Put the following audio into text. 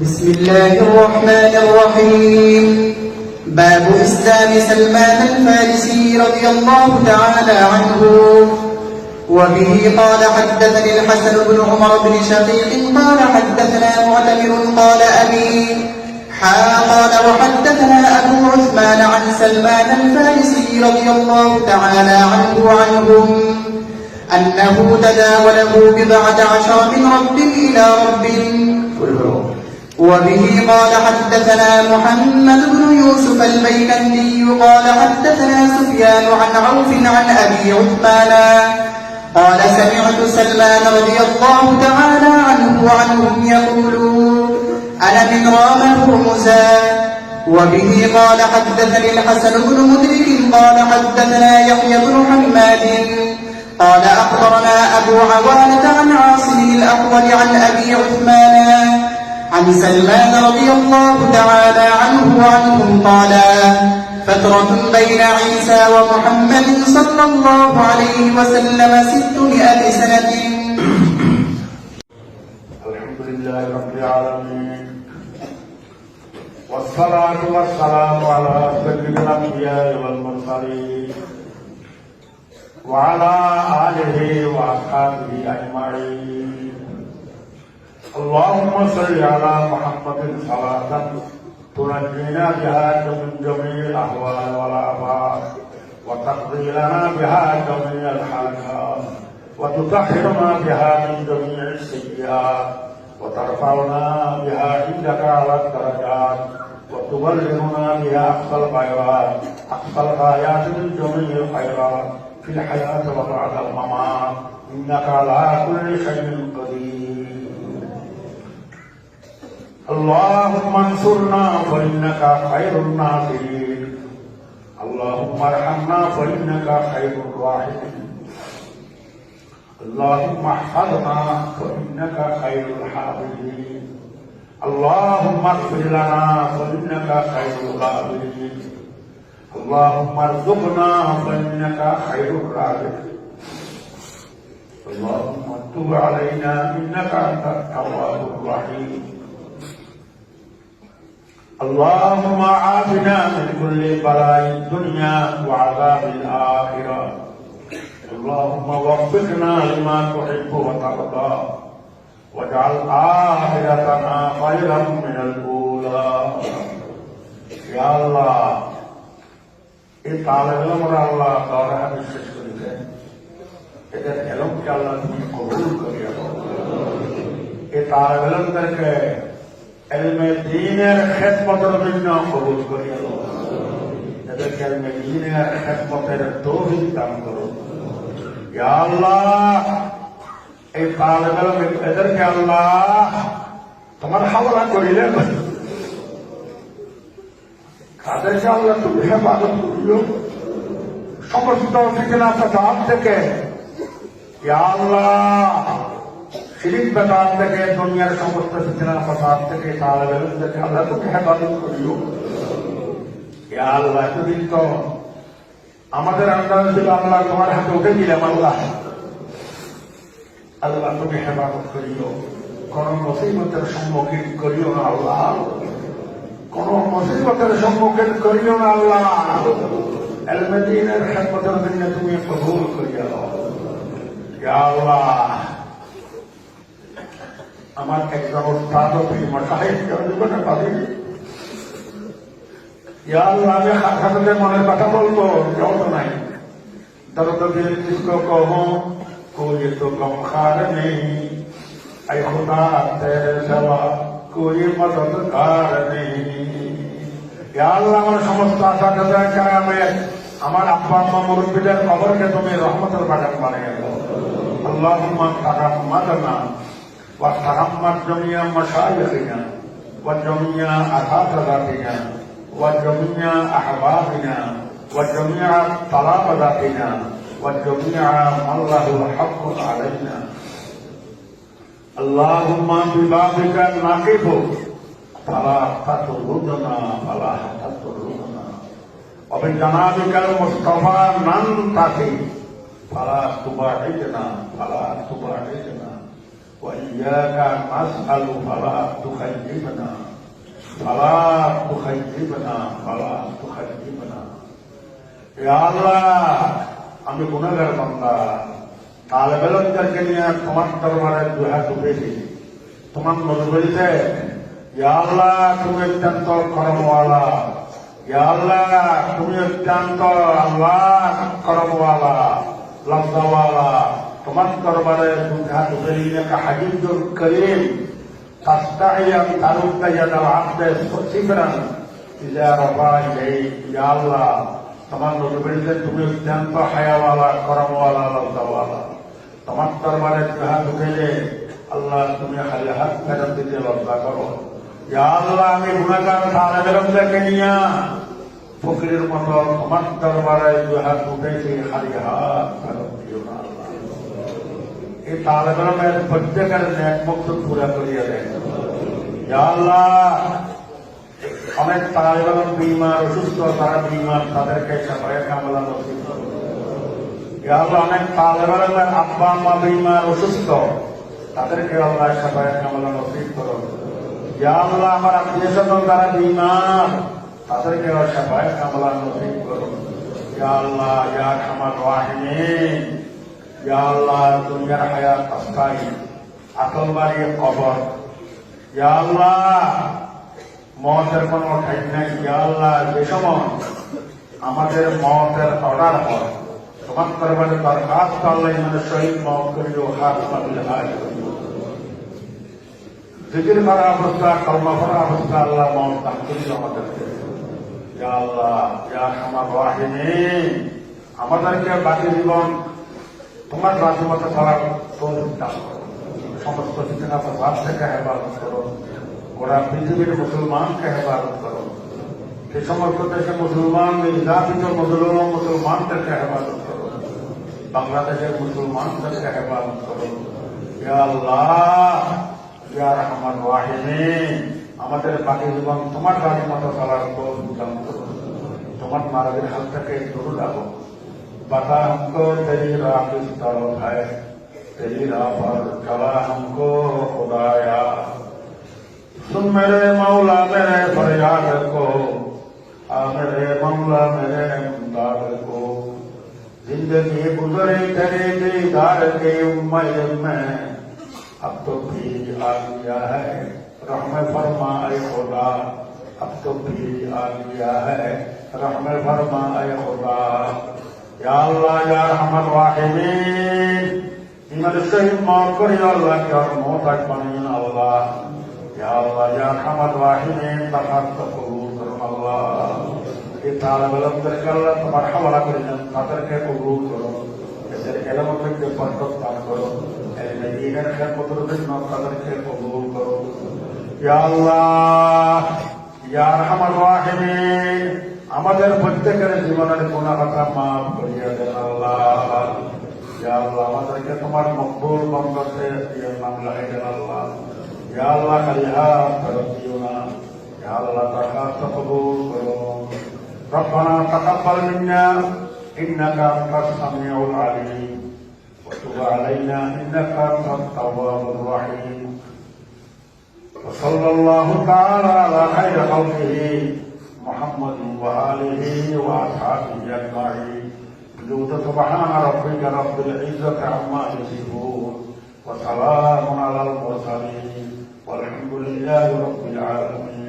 بسم الله الرحمن الرحيم. باب إسلام سلمان الفارسي رضي الله تعالى عنه. وبه قال حدثني الحسن بن عمر بن شقيق قال حدثنا معتمر قال أبي حا قال وحدثنا أبو عثمان عن سلمان الفارسي رضي الله تعالى عنه وعنهم أنه تداوله بضعة عشر من رب إلى رب وبه قال حدثنا محمد بن يوسف البيكندي قال حدثنا سفيان عن عوف عن أبي عثمان. قال سمعت سلمان رضي الله تعالى عنه وعنهم يقولون أنا من رام هرمزا وبه قال حدثني الحسن بن مدرك قال حدثنا يحيى بن حماد. قال أخبرنا أبو عوانة عن عاصم الأحول عن أبي عثمان عن سلمان رضي الله تعالى عنه وعنهم قال فترة بين عيسى ومحمد صلى الله عليه وسلم ستمائة سنة. الحمد لله رب العالمين والصلاة والسلام على سيد الأنبياء والمرسلين وعلى آله وأصحابه أجمعين. اللهم صل على محمد صلاة تنجينا بها من جميع الأهوال والآفات وتقضي لنا بها جميع الحاجات وتطهرنا بها من جميع السيئات وترفعنا بها عندك على الدرجات وتبلغنا بها أقصى الخيرات أقصى الغايات من جميع الخيرات في الحياة وبعد الممات. إنك على كل شيء قدير. اللهم انصرنا فإنك خير الناصرين. اللهم ارحمنا فإنك خير الراحمين. اللهم احفظنا فإنك خير الحافظين. اللهم اغفر لنا فإنك خير الغافرين اللهم ارزقنا فإنك خير الرازقين. اللهم تب علينا إنك أنت التواب الرحيم. اللهم عافنا من كل بلاء الدنيا وعذاب الآخرة اللهم وفقنا لما تحب وترضى واجعل آخرتنا خيرا من الأولى يا الله এই তালেবেলমরা আল্লাহ তারা বিশ্বাস করিলেন এদের এলমকে আল্লাহ তুমি কবুল করিয়া দাও এই তালেবেলমদেরকে এলমে দিনের খেদমতের জন্য কবুল দাও এদেরকে এলমে দিনের খেদমতের তৌফিক দান করো আল্লাহ এই তালেবেলম এদেরকে আল্লাহ তোমার হাওলা করিলেন তাদেরকে আল্লাহ তুমি হেফাজত করিও সমস্ত ফাসাদ থেকে আল্লাহ শিরিক বেদাত থেকে দুনিয়ার সমস্ত ফিতনা ফাসাদ থেকে তালেবেল থেকে আল্লাহ তুমি হেফাজত করিও। আল্লাহ এতদিন তো আমাদের আন্দাজ ছিল আল্লাহ তোমার হাতে উঠে দিলাম আল্লাহ। আল্লাহ, তুমি হেফাজত করিও। কোন মুসিবতের সম্মুখীন করিও না আল্লাহ। কোন মুসিবতের সম্মুখীন করিও না আল্লাহ। এলমেদিনের খেদমতের জন্য তুমি কবুল করিয়া আল্লাহ আমার একদম তাদো প্রিমর কাহিনী কেন পারিনি ইয়ার নামে হাতে মনের কথা বলব কেউ তো নাই। আমার আব্বা, আম্মা, মুরব্বীদের কবরকে তুমি রহমতের বাগান বানিয়ে দাও। আল্লাহ টাকা মাদানা। وترمت جميع مشايخنا وجميع أساتذتنا وجميع أحبابنا وجميع طلبتنا وجميع من له حق علينا اللهم ببابك نقف فلا تطردنا فلا تطردنا وبجنابك المصطفى ننتقي فلا تباعدنا فلا تباعدنا وإياك نسأل فلا تخيبنا فلا تخيبنا فلا تخيبنا يا الله আমি গুণাগার বান্দা তালেবেলদেরকে নিয়ে তোমার দরবারে দুহাত উঠেছি তোমার নজর বলছে ইয়া আল্লাহ তুমি অত্যন্ত করমওয়ালা ইয়া আল্লাহ তুমি অত্যন্ত আল্লাহ করমওয়ালা প্রমাণ করবার হাজিদুল করিম তোমার নজবিলকে তুমি অত্যন্ত হায়াওয়ালা, করমওয়ালা, লজ্জাওয়ালা। তোমার দরবারে যাহা ঢুকেলে আল্লাহ তুমি হাজার হাত ফেরত দিতে লজ্জা করো। আল্লাহ, আমি গুণাকার সারা বেরমটাকে নিয়া ফকিরের মতো তোমার দরবারে যাহা ঢুকেছি হারি হাত ফেরত দিও না এই তালেবেরমের প্রত্যেকের ন্যাক মুক্ত পুরা করিয়া ইয়া আল্লাহ অনেক তালেবান বিমার অসুস্থ তারা বিমার তাদেরকে সাফায় কামলা নসিব আল্লাহ অনেক তালেবানের আব্বা আম্মা বিমার অসুস্থ তাদেরকে আল্লাহ সাফায় কামলা নসিব করো আল্লাহ আমার আত্মীয় স্বজন তারা বিমার তাদেরকে সাফায় কামলা নসিব করো আল্লাহ ইয়া খামার রাহিমিন ইয়া দুনিয়ার হায়াত অস্থায়ী। আকল বাড়ি কবর। ইয়া আল্লাহ, মতের কোন ঠাই নাই। যে সময় আমাদের মতের অর্ডার হয় তোমার দরবারে দরখাস্ত আল্লাহ মানে শহীদ মত করিও, হাত পাতলে হাত জিকির করা অবস্থা কর্ম করা অবস্থা, আল্লাহ মত দান করিও আমাদেরকে। ইয়া আল্লাহ, ইয়া আমার রাহিমে আমাদেরকে বাকি জীবন তোমার তৌফিক দান করো সমস্ত ফিতনা প্রভাব থেকে হেফাজত করো গোটা পৃথিবীর মুসলমানকে হেফাজত করো। সে সমস্ত দেশে মুসলমান, নির্যাতিত মুসলমান, মুসলমানদেরকে হেফাজত করো। বাংলাদেশের মুসলমানদেরকে হেফাজত করো। আল্লাহ, ইয়া রহমান ওয়াহিমে আমাদের বাকি জীবন তোমার রাজ্য মতো চলার দান তোমার মারাদের হাত থেকে দূর রাখো पता हमको तेरी राह किस है। तेरी राह पर चला हमको खुदाया। सुन मेरे मौला, मेरे फरियाद को। आ मेरे मौला, मेरे इमदाद को। ज़िंदगी गुजरे तेरे दीदार के उम्मत में। अब तो भी आ गया है। रहम फरमाए खुदा। अब तो भी आ गया है। रहम फरमाए खुदा। ইয়া আল্লাহ ইয়া রহমান রাহিমিন ইমানের সহিত মাফ করি আল্লাহ কে আর মোহতাজ বানিয়ে আল্লাহ ইয়া আল্লাহ ইয়া রহমান রাহিমিন তাহার কবুল করুন আল্লাহ এই তালাবলম্বদেরকে আল্লাহ তোমার হাওলা করে দেন তাদেরকে কবুল করুন এদের এলামতকে বরকত দান করো এদের ইনের খেয়াল জন্য তাদেরকে কবুল করো ইয়া আল্লাহ ইয়া রহমান রাহিমিন আমাদের প্রত্যেকের জীবনের গুণাগতা মাফ করিয়া দেন আল্লাহ ইয়া আল্লাহ আমাদেরকে তোমার মকবুল বন্ধতে ইয়া নাম লাগাই দেন আল্লাহ ইয়া আল্লাহ কালিহা ফেরত ইয়া আল্লাহ টাকা তকবুল করো ربنا تقبل منا إنك أنت السميع العليم وتب علينا إنك أنت التواب الرحيم وصلى الله تعالى على خير خلقه محمد وآله وأصحابه أجمعين. جود سبحان ربك رب العزة عما يصفون وسلام على المرسلين والحمد لله رب العالمين.